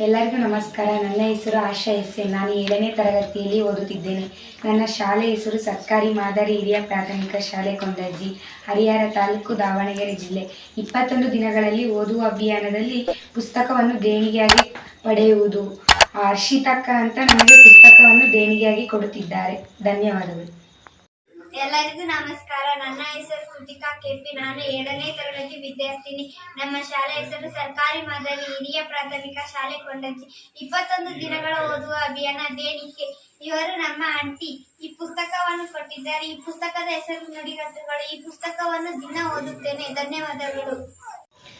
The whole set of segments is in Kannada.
ಎಲ್ಲರಿಗೂ ನಮಸ್ಕಾರ. ನನ್ನ ಹೆಸರು ಆಶಾ ಎಸ್ ಎನ್ ನಾನು ಏಳನೇ ತರಗತಿಯಲ್ಲಿ ಓದುತ್ತಿದ್ದೇನೆ. ನನ್ನ ಶಾಲೆ ಹೆಸರು ಸರ್ಕಾರಿ ಮಾದರಿ ಹಿರಿಯ ಪ್ರಾಥಮಿಕ ಶಾಲೆ ಕೊಂಡಜ್ಜಿ, ಹರಿಹರ ತಾಲೂಕು ದಾವಣಗೆರೆ ಜಿಲ್ಲೆ. ಇಪ್ಪತ್ತೊಂದು ದಿನಗಳಲ್ಲಿ ಓದುವ ಅಭಿಯಾನದಲ್ಲಿ ಪುಸ್ತಕವನ್ನು ದೇಣಿಗೆಯಾಗಿ ಪಡೆಯುವುದು ಹರ್ಷಿತಕ್ಕ ಅಂತ ನಮಗೆ ಪುಸ್ತಕವನ್ನು ದೇಣಿಗೆಯಾಗಿ ಕೊಡುತ್ತಿದ್ದಾರೆ. ಧನ್ಯವಾದಗಳು. ಎಲ್ಲರಿಗೂ ನಮಸ್ಕಾರ. ನನ್ನ ಹೆಸರು ಕೃತಿಕಾ ಕೆಪಿ ನಾನು ಏಳನೇ ತರಗತಿ ವಿದ್ಯಾರ್ಥಿನಿ. ನಮ್ಮ ಶಾಲೆ ಹೆಸರು ಸರ್ಕಾರಿ ಮಾದರಿ ಹಿರಿಯ ಪ್ರಾಥಮಿಕ ಶಾಲೆ ಕೊಂಡಂಚಿ ಇಪ್ಪತ್ತೊಂದು ದಿನಗಳ ಓದುವ ಅಭಿಯಾನ ದೇಣಿಕೆ ಇವರು ನಮ್ಮ ಆಂಟಿ. ಈ ಪುಸ್ತಕವನ್ನು ಕೊಟ್ಟಿದ್ದಾರೆ. ಈ ಪುಸ್ತಕದ ಹೆಸರು ನುಡಿಗಟ್ಟುಗಳು. ಈ ಪುಸ್ತಕವನ್ನು ದಿನ ಓದುತ್ತೇನೆ. ಧನ್ಯವಾದಗಳು.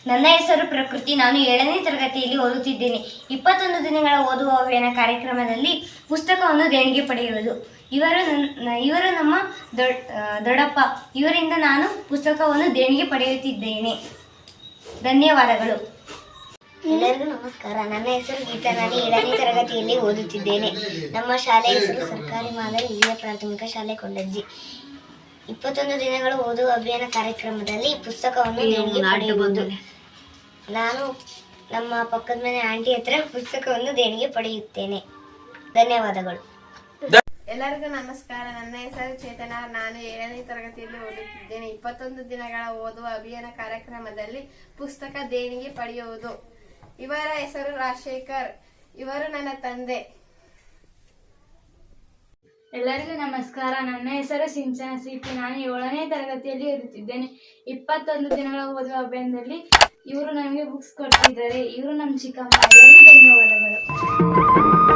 ನನ್ನ ಹೆಸರು ಪ್ರಕೃತಿ. ನಾನು ಏಳನೇ ತರಗತಿಯಲ್ಲಿ ಓದುತ್ತಿದ್ದೇನೆ. ಇಪ್ಪತ್ತೊಂದು ದಿನಗಳ ಓದುವ ಅಭಿಯಾನ ಕಾರ್ಯಕ್ರಮದಲ್ಲಿ ಪುಸ್ತಕವನ್ನು ದೇಣಿಗೆ ಪಡೆಯುವುದು. ಇವರು ನನ್ನ ಇವರು ನಮ್ಮ ದೊಡ್ ದೊಡ್ಡಪ್ಪ. ಇವರಿಂದ ನಾನು ಪುಸ್ತಕವನ್ನು ದೇಣಿಗೆ ಪಡೆಯುತ್ತಿದ್ದೇನೆ. ಧನ್ಯವಾದಗಳು. ಎಲ್ಲರಿಗೂ ನಮಸ್ಕಾರ. ನನ್ನ ಹೆಸರು ಗೀತಾ. ನಾನು ಏಳನೇ ತರಗತಿಯಲ್ಲಿ ಓದುತ್ತಿದ್ದೇನೆ. ನಮ್ಮ ಶಾಲೆಯ ಹೆಸರು ಸರ್ಕಾರಿ ಮಾದರಿ ಹಿರಿಯ ಪ್ರಾಥಮಿಕ ಶಾಲೆ ಕೊಂಡಜ್ಜಿ ಇಪ್ಪತ್ತೊಂದು ದಿನಗಳು ಓದುವ ಅಭಿಯಾನ ಕಾರ್ಯಕ್ರಮದಲ್ಲಿ ಪುಸ್ತಕವನ್ನು ದೇಣಿಗೆ ನಾನು ನಮ್ಮ ಪಕ್ಕದ ಮನೆ ಆಂಟಿ ಹತ್ರ ಪುಸ್ತಕವನ್ನು ದೇಣಿಗೆ ಪಡೆಯುತ್ತೇನೆ. ಧನ್ಯವಾದಗಳು. ಎಲ್ಲರಿಗೂ ನಮಸ್ಕಾರ. ನನ್ನ ಹೆಸರು ಚೇತನ. ನಾನು ಏಳನೇ ತರಗತಿಯಲ್ಲಿ ಓದುತ್ತಿದ್ದೇನೆ. ಇಪ್ಪತ್ತೊಂದು ದಿನಗಳ ಓದುವ ಅಭಿಯಾನ ಕಾರ್ಯಕ್ರಮದಲ್ಲಿ ಪುಸ್ತಕ ದೇಣಿಗೆ ಪಡೆಯುವುದು. ಇವರ ಹೆಸರು ರಾಜಶೇಖರ್. ಇವರು ನನ್ನ ತಂದೆ. ಎಲ್ಲರಿಗೂ ನಮಸ್ಕಾರ. ನನ್ನ ಹೆಸರು ಸಿಂಚನ ಸಿಪಿ. ನಾನು ಏಳನೇ ತರಗತಿಯಲ್ಲಿ ಇರುತ್ತಿದ್ದೇನೆ ಇಪ್ಪತ್ತೊಂದು ದಿನಗಳ ಓದುವ ಅಭಿಯಾನದಲ್ಲಿ ಇವರು ನಮಗೆ ಬುಕ್ಸ್ ಕೊಡ್ತಿದ್ದಾರೆ. ಇವರು ನಮ್ಮ ಚಿಕ್ಕಮ್ಮ. ಎಲ್ಲರಿಗೂ ಧನ್ಯವಾದಗಳು.